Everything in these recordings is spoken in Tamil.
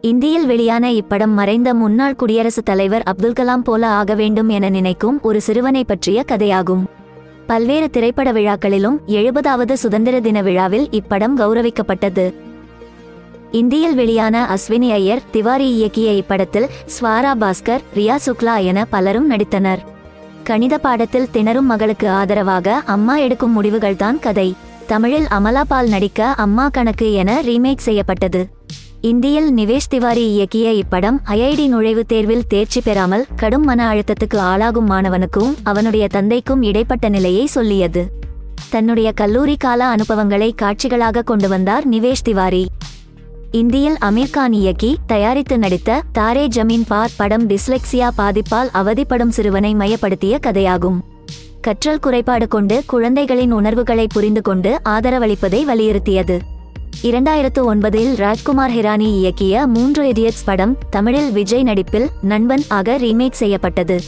இந்தியில் வெளியான இப்படம் மறைந்த முன்னாள் குடியரசுத் தலைவர் அப்துல் கலாம் போல ஆக வேண்டும் என நினைக்கும் ஒரு சிறுவனை பற்றிய கதையாகும். பல்வேறு திரைப்பட விழாக்களிலும் எழுபதாவது சுதந்திர தின விழாவில் இப்படம் கௌரவிக்கப்பட்டது. இந்தியில் வெளியான அஸ்வினி ஐயர் திவாரி இயக்கிய இப்படத்தில் ஸ்வாரா பாஸ்கர் ரியா சுக்லா என பலரும் நடித்தனர். கணித பாடத்தில் திணறும் மகளுக்கு ஆதரவாக அம்மா எடுக்கும் முடிவுகள்தான் கதை. தமிழில் அமலா பால் நடிக்க அம்மா கணக்கு என ரீமேக் செய்யப்பட்டது. இந்தியில் நிவேஷ் திவாரி இயக்கிய இப்படம் ஐஐடி நுழைவுத் தேர்வில் தேர்ச்சி பெறாமல் கடும் மன அழுத்தத்துக்கு ஆளாகும் மாணவனுக்கும் அவனுடைய தந்தைக்கும் இடைப்பட்ட நிலையை சொல்லியது. தன்னுடைய கல்லூரி கால அனுபவங்களை காட்சிகளாக கொண்டு வந்தார் நிவேஷ் திவாரி. இந்தியில் அமீர்கான் இயக்கி தயாரித்து நடித்த தாரே ஜமீன் பார் படம் டிஸ்லெக்சியா பாதிப்பால் அவதிப்படும் சிறுவனை மையப்படுத்திய கதையாகும். கற்றல் குறைபாடு கொண்டு குழந்தைகளின் உணர்வுகளை புரிந்து கொண்டு ஆதரவளிப்பதை வலியுறுத்தியது. இரண்டாயிரத்து ஒன்பதில் ராஜ்குமார் ஹிரானி இயக்கிய மூன்று இடியட்ஸ் படம் தமிழில் விஜய் நடிப்பில் நண்பன் ஆக ரீமேக் செய்யப்பட்டது.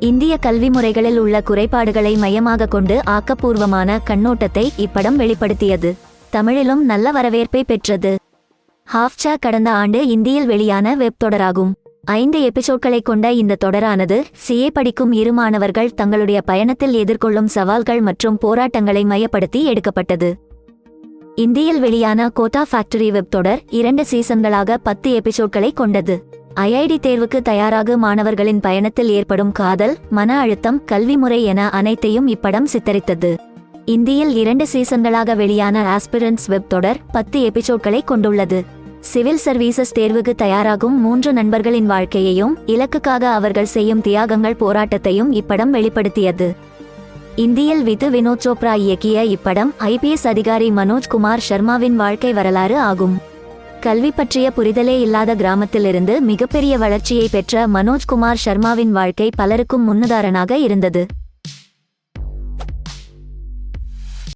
இந்திய கல்வி முறைகளில் உள்ள குறைபாடுகளை மையமாக கொண்டு ஆக்கப்பூர்வமான கண்ணோட்டத்தை இப்படம் வெளிப்படுத்தியது. தமிழிலும் நல்ல வரவேற்பை பெற்றது. ஹாஃப்சா கடந்த ஆண்டு இந்தியில் வெளியான வெப் தொடராகும். ஐந்து எபிசோட்களை கொண்ட இந்த தொடரானது சிஏ படிக்கும் இரு மாணவர்கள் தங்களுடைய பயணத்தில் எதிர்கொள்ளும் சவால்கள் மற்றும் போராட்டங்களை மையப்படுத்தி எடுக்கப்பட்டது. இந்தியில் வெளியான கோட்டா ஃபேக்டரி வெப் தொடர் இரண்டு சீசன்களாக பத்து எபிசோட்களை கொண்டது. ஐஐடி தேர்வுக்கு தயாராகும் மாணவர்களின் பயணத்தில் ஏற்படும் காதல் மன அழுத்தம் கல்வி முறை என அனைத்தையும் இப்படம் சித்தரித்தது. இந்தியில் இரண்டு சீசன்களாக வெளியான ஆஸ்பிரன்ஸ் வெப் தொடர் பத்து எபிசோட்களை கொண்டுள்ளது. சிவில் சர்வீசஸ் தேர்வுக்கு தயாராகும் மூன்று நண்பர்களின் வாழ்க்கையையும் இலக்குக்காக அவர்கள் செய்யும் தியாகங்கள் போராட்டத்தையும் இப்படம் வெளிப்படுத்தியது. இந்தியில் விது வினோத் சோப்ரா இயக்கிய இப்படம் ஐபிஎஸ் அதிகாரி மனோஜ் குமார் சர்மாவின் வாழ்க்கை வரலாறு ஆகும். கல்வி பற்றிய புரிதலே இல்லாத கிராமத்திலிருந்து மிகப்பெரிய வளர்ச்சியை பெற்ற மனோஜ் குமார் சர்மாவின் வாழ்க்கை பலருக்கும் முன்னுதாரணாக இருந்தது.